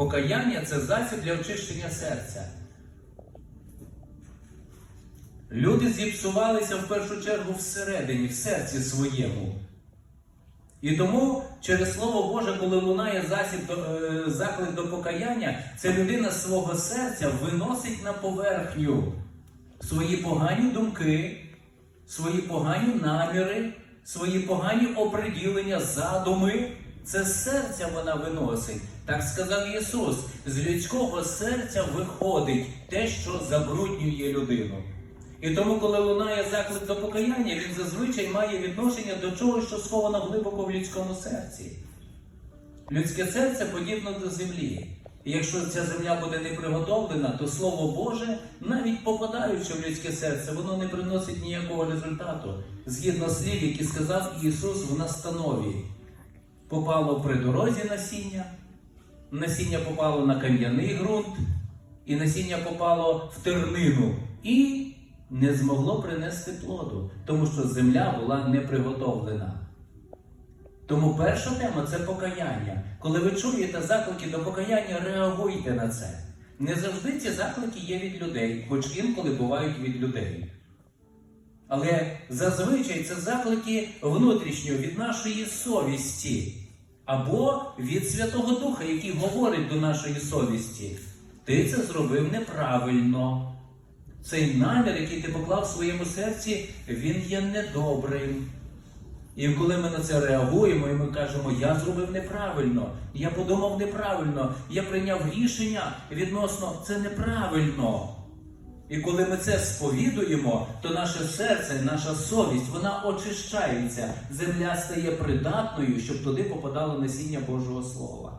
Покаяння це засіб для очищення серця. Люди зіпсувалися в першу чергу всередині, в серці своєму. І тому через Слово Боже, коли лунає засіб до, е, заклик до покаяння, це людина свого серця виносить на поверхню свої погані думки, свої погані наміри, свої погані оприділення, задуми. Це серця вона виносить. Так сказав Ісус. З людського серця виходить те, що забруднює людину. І тому, коли лунає заклик до покаяння, він зазвичай має відношення до чого, що сховано глибоко в людському серці. Людське серце подібно до землі. І якщо ця земля буде не приготовлена, то Слово Боже, навіть попадаючи в людське серце, воно не приносить ніякого результату. Згідно слів, які сказав Ісус в настанові. Попало при дорозі насіння, насіння попало на кам'яний ґрунт, і насіння попало в тернину і не змогло принести плоду, тому що земля була не приготовлена. Тому перша тема це покаяння. Коли ви чуєте заклики до покаяння, реагуйте на це. Не завжди ці заклики є від людей, хоч інколи бувають від людей. Але зазвичай це заклики внутрішньо від нашої совісті або від Святого Духа, який говорить до нашої совісті. Ти це зробив неправильно. Цей намір, який ти поклав в своєму серці, він є недобрим. І коли ми на це реагуємо, і ми кажемо, я зробив неправильно, я подумав неправильно, я прийняв рішення відносно це неправильно. І коли ми це сповідуємо, то наше серце, наша совість, вона очищається. Земля стає придатною, щоб туди попадало насіння Божого Слова.